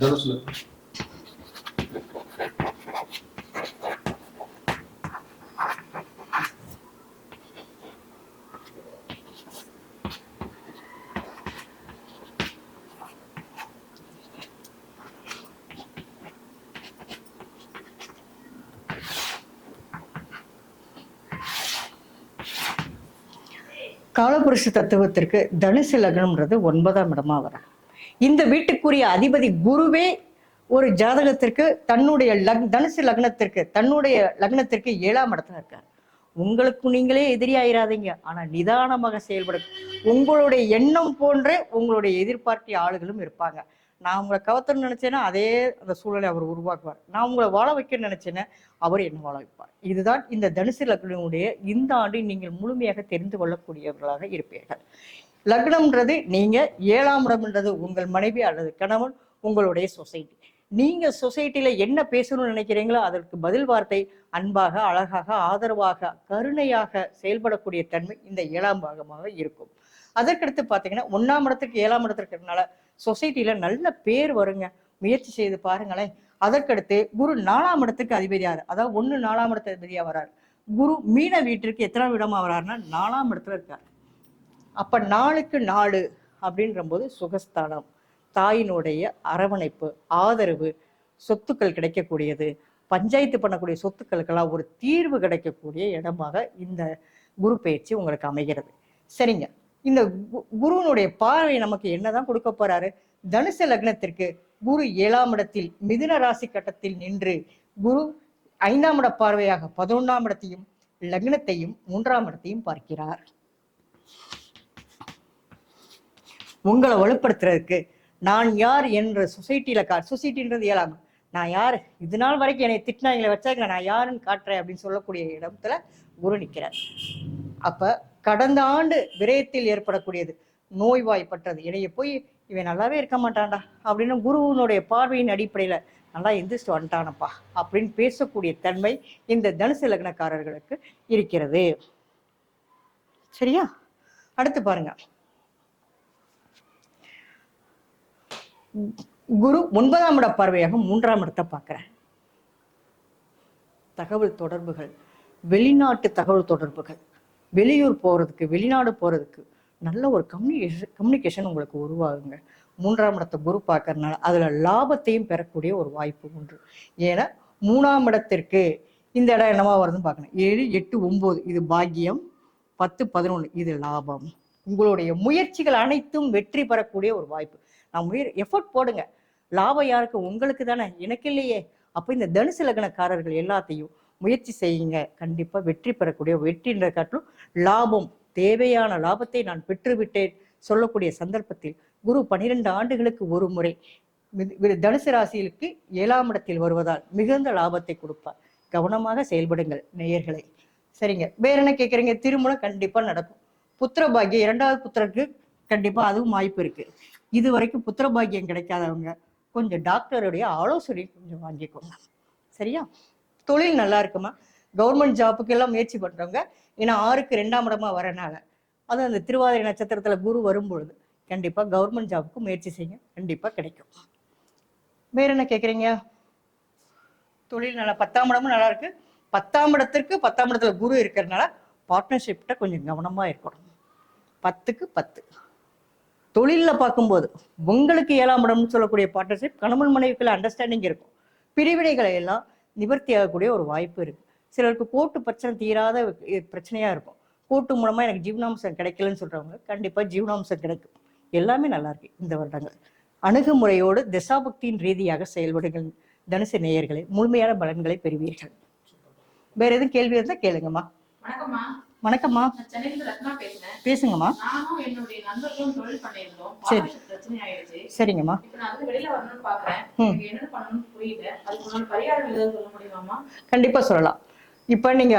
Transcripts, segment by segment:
தனுஷ்ல. காலபுருஷ தத்துவத்திற்கு தனுசு லக்னம்ன்றது ஒன்பதாம் இடமா வரும். இந்த வீட்டுக்குரிய அதிபதி குருவே ஒரு ஜாதகத்திற்கு தன்னுடைய லக் தனுசு லக்னத்திற்கு தன்னுடைய லக்னத்திற்கு ஏழாம் இடத்துல இருக்கார். உங்களுக்கு நீங்களே எதிரியாயிராதீங்க ஆனால் நிதானமாக செயல்படும் உங்களுடைய எண்ணம் போன்ற உங்களுடைய எதிர்பார்க்கிய ஆளுகளும் இருப்பாங்க. நான் உங்களை கவத்தணும்னு நினைச்சேன்னா அதே அந்த சூழலை அவர் உருவாக்குவார். நான் உங்களை வாழ வைக்கணும்னு நினைச்சேன்னா அவர் என்ன வாழ வைப்பார். இதுதான் இந்த தனுசு லக்னனுடைய இந்த ஆண்டு நீங்கள் முழுமையாக தெரிந்து கொள்ளக்கூடியவர்களாக இருப்பீர்கள். லக்னம்ன்றது நீங்க ஏழாம் இடம்ன்றது உங்கள் மனைவி அல்லது கணவன் உங்களுடைய சொசைட்டி. நீங்க சொசைட்டில என்ன பேசணும்னு நினைக்கிறீங்களோ அதற்கு பதில் வார்த்தை அன்பாக அழகாக ஆதரவாக கருணையாக செயல்படக்கூடிய தன்மை இந்த ஏழாம் பாகமாக இருக்கும். அதற்கடுத்து பார்த்தீங்கன்னா ஒன்னாம் இடத்துக்கு ஏழாம் இடத்துக்கு இருக்கிறதுனால சொசைட்டில நல்ல பேர் வருங்க. முயற்சி செய்து பாருங்களேன். அதற்கடுத்து குரு நாலாம் இடத்துக்கு அதிபதியார் அதாவது ஒன்று நாலாம் இடத்து அதிபதியா வரார். குரு மீன வீட்டிற்கு எத்தனாம் இடமா வராருன்னா நாலாம் இடத்துல இருக்கார். அப்போ நாளுக்கு நாலு அப்படின்றம்போது சுகஸ்தானம் தாயினுடைய அரவணைப்பு ஆதரவு சொத்துக்கள் கிடைக்கக்கூடியது பஞ்சாயத்து பண்ணக்கூடிய சொத்துக்களுக்கெல்லாம் ஒரு தீர்வு கிடைக்கக்கூடிய இடமாக இந்த குரு பயிற்சி உங்களுக்கு அமைகிறது. சரிங்க. இந்த கு- குருவினுடைய பார்வை நமக்கு என்னதான் கொடுக்க போறாரு? தனுசு லக்னத்திற்கு குரு ஏழாம் இடத்தில் மிதுன ராசி கட்டத்தில் நின்று குரு ஐந்தாம் இட பார்வையாக பதினொன்றாம் இடத்தையும் லக்னத்தையும் மூன்றாம் இடத்தையும் பார்க்கிறார். உங்களை வலுப்படுத்துறதுக்கு நான் யார் என்ற சொசைட்டியில கா சொசைட்டின்றது ஏழாம் நான் யார்? இது நாள் வரைக்கும் என்னை திட்டினாங்களை வச்சாங்க நான் யாருன்னு காட்டுறேன் அப்படின்னு சொல்லக்கூடிய இடத்துல குரு நிற்கிறார் அப்ப கடந்த ஆண்டு விரயத்தில் ஏற்படக்கூடியது நோய்வாய்ப்பட்டது. இடையே போய் இவன் நல்லாவே இருக்க மாட்டான்டா அப்படின்னு குருவினுடைய பார்வையின் அடிப்படையில நல்லா எந்திரிச்சு வந்துட்டானப்பா அப்படின்னு பேசக்கூடிய தன்மை இந்த தனுசு லக்னக்காரர்களுக்கு இருக்கிறது. சரியா? அடுத்து பாருங்க. குரு ஒன்பதாம் இட பார்வையாக மூன்றாம் இடத்தை பார்க்குறேன் தகவல் தொடர்புகள் வெளிநாட்டு தகவல் தொடர்புகள் வெளியூர் போகிறதுக்கு வெளிநாடு போகிறதுக்கு நல்ல ஒரு கம்யூனிகேஷன் கம்யூனிகேஷன் உங்களுக்கு உருவாகுங்க. மூன்றாம் இடத்தை குரு பார்க்கறதுனால அதில் லாபத்தையும் பெறக்கூடிய ஒரு வாய்ப்பு உண்டு. ஏன்னா மூணாம் இடத்திற்கு இந்த இடம் என்னவா வருதுன்னு பார்க்கணும். ஏழு எட்டு ஒம்பது இது பாக்கியம் பத்து பதினொன்று இது லாபம். உங்களுடைய முயற்சிகள் அனைத்தும் வெற்றி பெறக்கூடிய ஒரு வாய்ப்பு. நான் முயற் எஃபர்ட் போடுங்க. லாபம் யாருக்கு? உங்களுக்கு தானே. எனக்கு இல்லையே. அப்போ இந்த தனுசு லக்னக்காரர்கள் எல்லாத்தையும் முயற்சி செய்யுங்க. கண்டிப்பாக வெற்றி பெறக்கூடிய வெற்றின்ற காட்டிலும் லாபம். தேவையான லாபத்தை நான் பெற்றுவிட்டேன். சொல்லக்கூடிய சந்தர்ப்பத்தில் குரு பனிரெண்டு ஆண்டுகளுக்கு ஒரு முறை வி- தனுசு ராசியிலுக்கு ஏழாம் இடத்தில் வருவதால் மிகுந்த லாபத்தை கொடுப்பார். கவனமாக செயல்படுங்கள் நேயர்களை. சரிங்க. வேற என்ன கேட்குறீங்க? திருமணம் கண்டிப்பாக நடக்கும். புத்திர பாக்கியம் இரண்டாவது புத்திரருக்கு கண்டிப்பா அதுவும் வாய்ப்பு இருக்கு. இது வரைக்கும் புத்திர பாக்கியம் கிடைக்காதவங்க கொஞ்சம் டாக்டருடைய ஆலோசனை கொஞ்சம் வாங்கிக்கோங்க. சரியா? தொழில் நல்லா இருக்குமா? கவர்மெண்ட் ஜாப்புக்கு எல்லாம் முயற்சி பண்றவங்க ஏன்னா ஆறுக்கு ரெண்டாம் இடமா வரனால அது அந்த திருவாதிரை நட்சத்திரத்துல குரு வரும்பொழுது கண்டிப்பா கவர்மெண்ட் ஜாப்புக்கு முயற்சி செய்யுங்க. கண்டிப்பா கிடைக்கும். வேற என்ன கேக்குறீங்க? தொழில் நல்லா பத்தாம் இடமும் நல்லா இருக்கு. பத்தாம் இடத்திற்கு பத்தாம் இடத்துல குரு இருக்கிறதுனால பார்ட்னர்ஷிப்ட கொஞ்சம் கவனமா இருக்கணும். பத்துக்கு பத்து. தொழிலில் பார்க்கும்போது உங்களுக்கு ஏழாம் இடம்னு சொல்லக்கூடிய பார்ட்னர்ஷிப் கணவன் மனைவிக்குள்ள அண்டர்ஸ்டாண்டிங் இருக்கும். பிரிவினைகளை எல்லாம் நிவர்த்தி ஆகக்கூடிய ஒரு வாய்ப்பு இருக்கு. சிலருக்கு கோர்ட்டு பிரச்சனை தீராத பிரச்சனையாக இருக்கும். கோர்ட்டு மூலமாக எனக்கு ஜீவனாம்சம் கிடைக்கலன்னு சொல்கிறவங்க கண்டிப்பாக ஜீவனாம்சம் கிடைக்கும். எல்லாமே நல்லா இருக்கு இந்த வருடங்கள். அணுகுமுறையோடு திசாபக்தியின் ரீதியாக செயல்படுங்கள். தனுசு நேயர்களை முழுமையான பலன்களை பெறுவீர்கள். வேற எதுவும் கேள்வி இருந்தால் கேளுங்கம்மா. வணக்கம்மா. வணக்கம்மா. பேசுங்கம்மா. சரி. சரிங்கம்மா. கண்டிப்பா சொல்லலாம். இப்போ நீங்க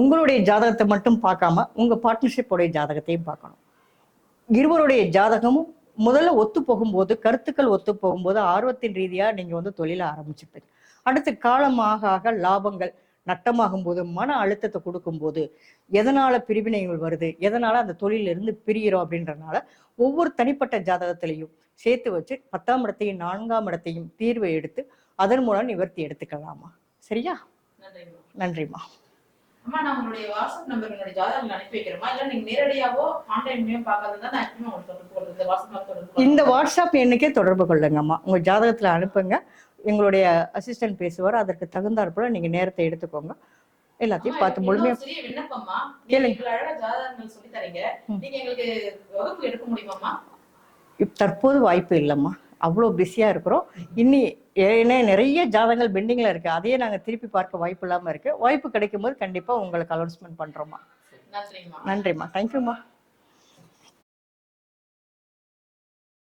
உங்களுடைய ஜாதகத்தை மட்டும் பார்க்காம உங்க பார்ட்னர்ஷிப்போடைய ஜாதகத்தையும் பார்க்கணும். இருவருடைய ஜாதகமும் முதல்ல ஒத்து போகும்போது கருத்துக்கள் ஒத்து போகும்போது ஆர்வத்தின் ரீதியா நீங்க வந்து தொழிலை ஆரம்பிச்சுப்பீங்க. அடுத்து காலமாக ஆக லாபங்கள் நட்டமாகும் போது மன அழுத்தத்தை கொடுக்கும்போது எதனால பிரிவினைகள் வருது எதனால அந்த தொழில இருந்து பிரிகிறோம் அப்படின்றனால ஒவ்வொரு தனிப்பட்ட ஜாதகத்திலையும் சேர்த்து வச்சு பத்தாம் இடத்தையும் நான்காம் இடத்தையும் தீர்வை எடுத்து அதன் மூலம் நிவர்த்தி எடுத்துக்கலாமா? சரியா? நன்றிம்மா. நன்றிம்மா. அம்மா நான் உங்களுடைய வாட்ஸ்அப் நம்பர் என்னுடைய ஜாதகங்கள் அனுப்பி வைக்கிறேமா இல்ல நீங்க நேரடியாவோ ஆன்லைன்லயும் பார்க்கறதா நான் எப்பவுமே உங்களுக்கு தொடர்பு கொள்றது இந்த வாட்ஸ்அப் நம்பர் தொடர்பு கொள்றது. இந்த வாட்ஸ்அப் எண்ணுக்கே தொடர்பு கொள்ளுங்கம்மா. உங்க ஜாதகத்துல அனுப்புங்க. எங்களுடைய அசிஸ்டன்ட் பேசுவார். அதற்கு தகுந்தாற்போல நீங்க நேரத்தை எடுத்துக்கோங்க. எல்லாத்தையும் பார்த்து முழுமையா கேளுங்க. தற்போது வாய்ப்பு இல்லைம்மா. அவ்வளோ பிஸியாக இருக்கிறோம். இன்னி ஏன்னா நிறைய ஜாதகங்கள் பெண்டிங்கில் இருக்குது அதையே நாங்கள் திருப்பி பார்க்க வாய்ப்பு இல்லாமல் இருக்குது வாய்ப்பு கிடைக்கும் போது கண்டிப்பாக உங்களுக்கு அனௌன்ஸ்மெண்ட் பண்ணுறோம்மா நன்றிங்கம்மா நன்றிம்மா. தேங்க்யூம்மா